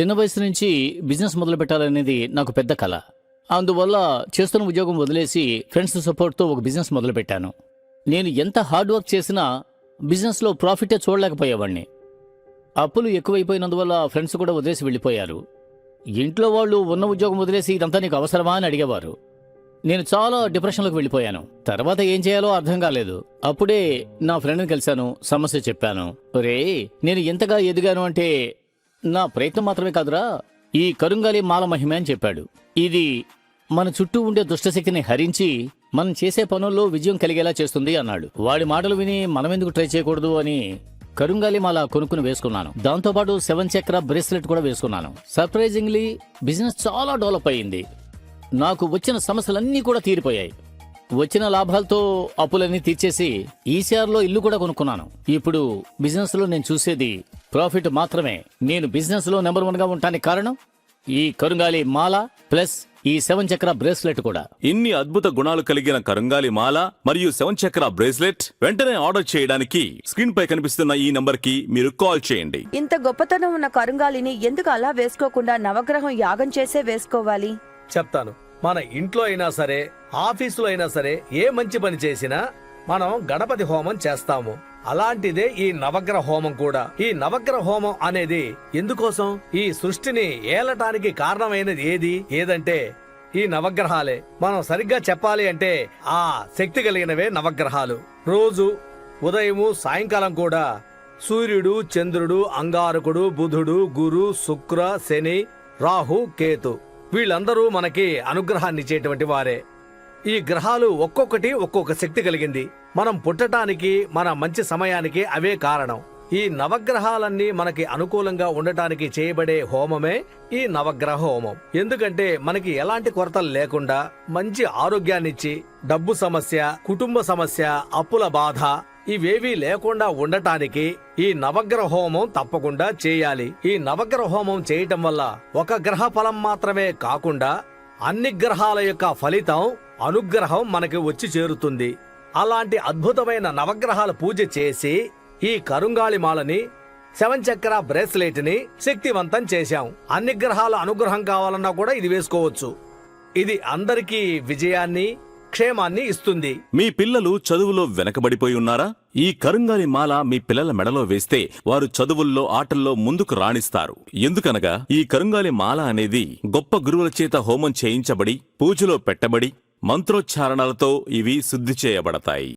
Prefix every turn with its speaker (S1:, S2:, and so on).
S1: చిన్న వయసు నుంచి బిజినెస్ మొదలు పెట్టాలనేది నాకు పెద్ద కళ అందువల్ల చేస్తున్న ఉద్యోగం వదిలేసి ఫ్రెండ్స్ సపోర్ట్తో ఒక బిజినెస్ మొదలుపెట్టాను నేను ఎంత హార్డ్ వర్క్ చేసినా బిజినెస్లో ప్రాఫిటే చూడలేకపోయేవాడిని అప్పులు ఎక్కువైపోయినందువల్ల ఫ్రెండ్స్ కూడా వదిలేసి వెళ్ళిపోయారు. ఇంట్లో వాళ్ళు ఉన్న ఉద్యోగం వదిలేసి ఇదంతా నీకు అవసరమా అని అడిగేవారు. నేను చాలా డిప్రెషన్లోకి వెళ్ళిపోయాను. తర్వాత ఏం చేయాలో అర్థం కాలేదు. అప్పుడే నా ఫ్రెండ్ని కలిశాను. సమస్య చెప్పాను. రే నేను ఎంతగా ఎదిగాను అంటే నా ప్రయత్నం మాత్రమే కాదురా. ఈ కరుంగాలి మాల మహిమ అని చెప్పాడు. ఇది మన చుట్టూ ఉండే దుష్టశక్తిని హరించి మనం చేసే పనుల్లో విజయం కలిగేలా చేస్తుంది అన్నాడు. వాడి మాటలు విని మనం ఎందుకు ట్రై చేయకూడదు అని కరుంగాలి మాల కొనుక్కుని వేసుకున్నాను. దాంతోపాటు సెవెన్ చక్ర బ్రేస్లెట్ కూడా వేసుకున్నాను. సర్ప్రైజింగ్లీ బిజినెస్ చాలా డెవలప్ అయ్యింది నాకు వచ్చిన సమస్యలన్నీ కూడా తీరిపోయాయి. వచ్చిన లాభాలతో అప్పులన్నీ తీర్చేసి ఈసీఆర్లో ఇల్లు కూడా కొనుక్కున్నాను. ఇప్పుడు బిజినెస్లో నేను చూసేది ప్రాఫిట్ మాత్రమే. నేను బిజినెస్లో నెంబర్ వన్గా ఉండటానికి కారణం? ఈ కరుంగాలి మాల ప్లస్ ఈ సెవెన్ చక్ర బ్రేస్లెట్ కూడా.
S2: ఇన్ని అద్భుత గుణాలు కలిగిన కరుంగాలి మాల మరియు సెవెన్ చక్ర బ్రేస్లెట్ వెంటనే ఆర్డర్ చేయడానికి స్క్రీన్ పై కనిపిస్తున్న ఈ నంబర్కి మీరు కాల్ చేయండి.
S3: ఇంత గొప్పతనం ఉన్న కరుంగాలిని ఎందుకు అలా వేసుకోకుండా నవగ్రహం యాగం చేసే వేసుకోవాలి?
S4: చెప్తాను. మన ఇంట్లో అయినా సరే ఆఫీసులో అయినా సరే ఏ మంచి పని చేసినా మనం గణపతి హోమం చేస్తాము. అలాంటిదే ఈ నవగ్రహ హోమం కూడా. ఈ నవగ్రహ హోమం అనేది ఎందుకోసం? ఈ సృష్టిని ఏలటానికి కారణమైనది ఏది? ఏదంటే ఈ నవగ్రహాలే. మనం సరిగ్గా చెప్పాలి అంటే ఆ శక్తి కలిగినవే నవగ్రహాలు. రోజు ఉదయము సాయంకాలం కూడా సూర్యుడు చంద్రుడు అంగారకుడు బుధుడు గురు శుక్ర శని రాహు కేతు వీళ్ళందరూ మనకి అనుగ్రహాన్ని ఇచ్చేటువంటి వారే. ఈ గ్రహాలు ఒక్కొక్కటి ఒక్కొక్క శక్తి కలిగింది. మనం పుట్టటానికి మన మంచి సమయానికి అవే కారణం. ఈ నవగ్రహాలన్నీ మనకి అనుకూలంగా ఉండటానికి చేయబడే హోమమే ఈ నవగ్రహ హోమం ఎందుకంటే మనకి ఎలాంటి కొరతలు లేకుండా మంచి ఆరోగ్యాన్నిచ్చి డబ్బు సమస్య కుటుంబ సమస్య అప్పుల బాధ ఇవేవీ లేకుండా ఉండటానికి ఈ నవగ్రహ హోమం తప్పకుండా చేయాలి. ఈ నవగ్రహ హోమం చేయటం వల్ల ఒక గ్రహ ఫలం మాత్రమే కాకుండా అన్ని గ్రహాల యొక్క ఫలితం అనుగ్రహం మనకి వచ్చి చేరుతుంది. అలాంటి అద్భుతమైన నవగ్రహాల పూజ చేసి ఈ కరుంగాళిమాలని సెవెన్ చక్ర బ్రేస్లెట్ని శక్తివంతం చేశాం. అన్ని గ్రహాల అనుగ్రహం కావాలన్నా కూడా ఇది వేసుకోవచ్చు. ఇది అందరికీ విజయాన్ని క్షేమాన్ని ఇస్తుంది.
S2: మీ పిల్లలు చదువులో వెనకబడిపోయి ఉన్నారా? ఈ కరుంగాలి మాల మీ పిల్లల మెడలో వేస్తే వారు చదువుల్లో ఆటల్లో ముందుకు రాణిస్తారు. ఎందుకనగా ఈ కరుంగాలి మాల అనేది గొప్ప గురువుల చేత హోమం చేయించబడి పూజలో పెట్టబడి మంత్రోచ్చారణలతో ఇవి శుద్ధి చేయబడతాయి.